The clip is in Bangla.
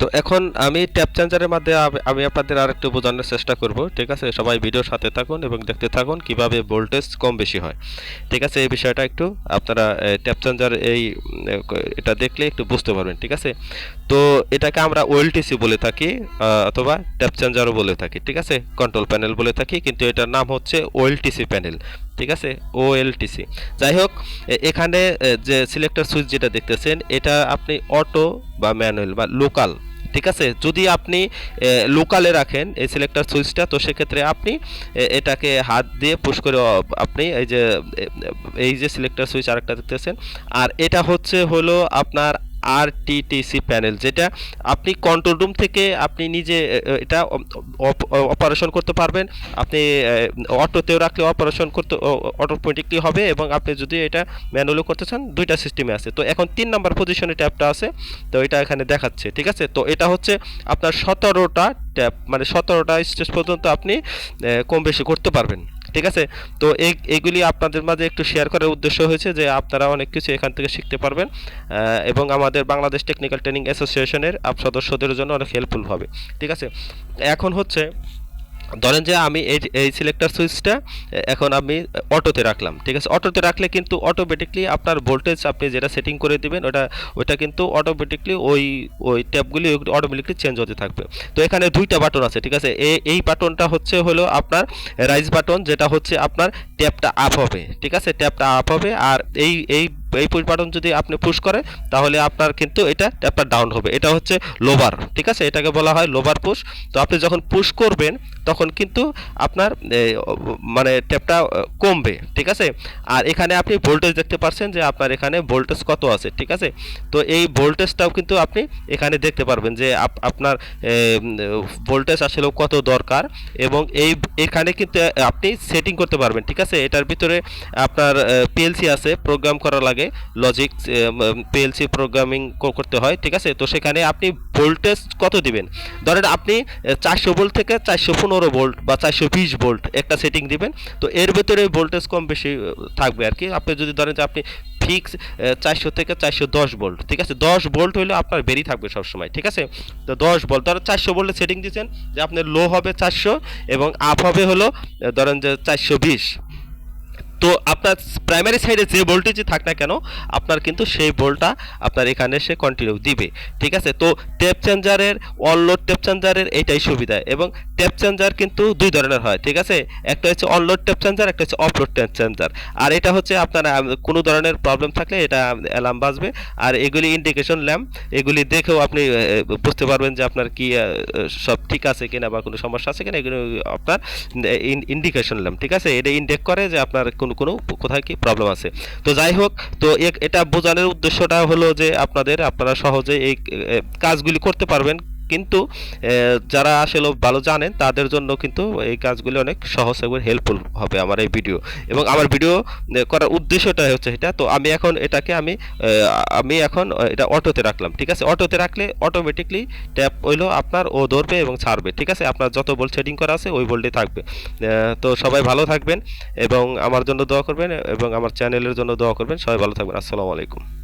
তো এখন আমি ট্যাপ চেঞ্জারের মধ্যে আব- আমি আপনাদের আর একটু বোঝানোর চেষ্টা করব, ঠিক আছে? সবাই ভিডিওর সাথে থাকুন এবং দেখতে থাকুন কীভাবে ভোল্টেজ কম বেশি হয়। ঠিক আছে? এই বিষয়টা একটু আপনারা ট্যাপ চেঞ্জার এই এটা দেখলে একটু বুঝতে পারবেন, ঠিক আছে? তো এটাকে আমরা ওএলটিসি বলে থাকি অথবা ট্যাপ চেঞ্জারও বলে থাকি, ঠিক আছে? কন্ট্রোল প্যানেল বলে থাকি, কিন্তু এটার নাম হচ্ছে ওএলটিসি প্যানেল ঠিক আছে? ওএলটিসি যাই হোক এখানে যে সিলেক্টর সুইচ যেটা দেখতেছেন, এটা আপনি অটো বা ম্যানুয়াল বা লোকাল ঠিক আছে? যদি আপনি লোকালে রাখেন এই সিলেক্টর সুইচটা তো সেক্ষেত্রে আপনি এটাকে হাত দিয়ে পুশ করে আপনি এই যে এই যে সিলেক্টর সুইচ আরেকটা দেখতেছেন। আর এটা হচ্ছে হলো আপনার আর টিটিসি প্যানেল যেটা আপনি কন্ট্রোল রুম থেকে আপনি নিজে এটা অপারেশন করতে পারবেন। আপনি অটোতেও রাখলে অপারেশন করতে অটোমেটিকলি হবে এবং আপনি যদি এটা ম্যানুয়ালি করতে চান, দুইটা সিস্টেমে আছে। তো এখন তিন নাম্বার পজিশনে ট্যাবটা আছে, তো এটা এখানে দেখাচ্ছে, ঠিক আছে? তো এটা হচ্ছে আপনার সতেরোটা ট্যাব মানে সতেরোটা স্টেজ পর্যন্ত আপনি কম বেশি করতে পারবেন। ঠিক আছে? তো এই, এইগুলি আপনাদের মাঝে একটু শেয়ার করার উদ্দেশ্য হয়েছে যে আপনারা অনেক কিছু এখান থেকে শিখতে পারবেন এবং আমাদের বাংলাদেশ টেকনিক্যাল ট্রেনিং অ্যাসোসিয়েশনের সদস্যদের জন্য অনেক হেল্পফুল হবে, ঠিক আছে? এখন হচ্ছে ধরেন যে আমি এই এই সিলেক্টার সুইচটা এখন আমি অটোতে রাখলাম, ঠিক আছে? অটোতে রাখলে কিন্তু অটোমেটিকলি আপনার ভোল্টেজ আপনি যেটা সেটিং করে দিবেন, ওটা ওটা কিন্তু অটোমেটিকলি ওই ওই ট্যাবগুলি অটোমেটিকলি চেঞ্জ হতে থাকবে। তো এখানে দুইটা বাটন আছে, ঠিক আছে? এই এই বাটনটা হচ্ছে হলো আপনার রাইজ বাটন যেটা হচ্ছে আপনার ট্যাবটা আপ হবে, ঠিক আছে? ট্যাবটা আপ হবে, আর এই এই এই পুশ বাটন যদি আপনি পুশ করেন তাহলে আপনার কিন্তু এটা ট্যাপটা ডাউন হবে। এটা হচ্ছে লোবার ঠিক আছে? এটাকে বলা হয় লোবার পুশ তো আপনি যখন পুশ করবেন, তখন কিন্তু আপনার মানে ট্যাপটা কমবে, ঠিক আছে? আর এখানে আপনি ভোল্টেজ দেখতে পাচ্ছেন যে আপনার এখানে ভোল্টেজ কত আছে, ঠিক আছে? তো এই ভোল্টেজটাও কিন্তু আপনি এখানে দেখতে পারবেন যে আপ- আপনার ভোল্টেজ আসলে কত দরকার এবং এই, এখানে কিন্তু আপনি সেটিং করতে পারবেন, ঠিক আছে? এটার ভিতরে আপনার পিএলসি আছে প্রোগ্রাম করা লাগে। লজিক পিএলসি প্রোগ্রামিং করতে হয়, ঠিক আছে? তো সেখানে আপনি ভোল্টেজ কত দিবেন? ধরেন আপনি চারশো ভোল্ট থেকে চারশো পনেরো ভোল্ট বা চারশো বিশ ভোল্ট একটা সেটিং দিবেন, তো এর ভেতরে ভোল্টেজ কম বেশি থাকবে আর কি। আপনি যদি ধরেন যে আপনি ফিক্স চারশো থেকে চারশো দশ ভোল্ট ঠিক আছে? দশ ভোল্ট হলে আপনার বেরিয়ে থাকবে সবসময়, ঠিক আছে? তো দশ ভোল্ট ধরেন চারশো ভোল্টের সেটিং দিয়েছেন যে আপনার লো হবে চারশো এবং আপ হবে হলো ধরেন যে চারশো বিশ। তো আপনার প্রাইমারি সাইডে যে ভোল্টেজই থাক না কেন, আপনার কিন্তু সেই ভোল্টটা আপনার এখানে সে কন্টিনিউ দিবে। ঠিক আছে? তো টেপ চেঞ্জারের অনলোড টেপ চেঞ্জারের এটাই সুবিধা। এবং টেপ চেঞ্জার কিন্তু দুই ধরনের হয়, ঠিক আছে? একটা হচ্ছে অনলোড টেপ চেঞ্জার একটা হচ্ছে অফলোড টেপ চেঞ্জার আর এটা হচ্ছে আপনার কোনো ধরনের প্রবলেম থাকলে এটা অ্যালার্ম বাজবে। আর এগুলি ইন্ডিকেশন ল্যাম্প এগুলি দেখেও আপনি বুঝতে পারবেন যে আপনার কি সব ঠিক আছে কিনা বা কোনো সমস্যা আছে কিনা, এগুলো আপনার ইন্ডিকেশন ল্যাম্প ঠিক আছে? এটা ইন্ডেক করে যে আপনার কোনো কোনো কোথায় কি প্রবলেম আছে। তো যাই হোক তো এটা বোঝানোর উদ্দেশ্যটা হলো যে আপনাদের, আপনারা সহজে এই কাজগুলি করতে পারবেন। কিন্তু যারা আসলে ভালো জানেন তাদের জন্য কিন্তু এই কাজগুলি অনেক সহজ এবং হেল্পফুল হবে আমার এই ভিডিও এবং আমার ভিডিও করার উদ্দেশ্যটা হচ্ছে এটা। তো আমি এখন এটাকে আমি আমি এখন এটা অটোতে রাখলাম, ঠিক আছে? অটোতে রাখলে অটোমেটিকলি ট্যাপ হইল আপনার, ও ধরবে এবং ছাড়বে, ঠিক আছে? আপনার যত বোল্ট সেটিং করা আছে, ওই বোল্টে থাকবে। তো সবাই ভালো থাকবেন এবং আমার জন্য দোয়া করবেন এবং আমার চ্যানেলের জন্য দোয়া করবেন। সবাই ভালো থাকবেন। আসসালামু আলাইকুম।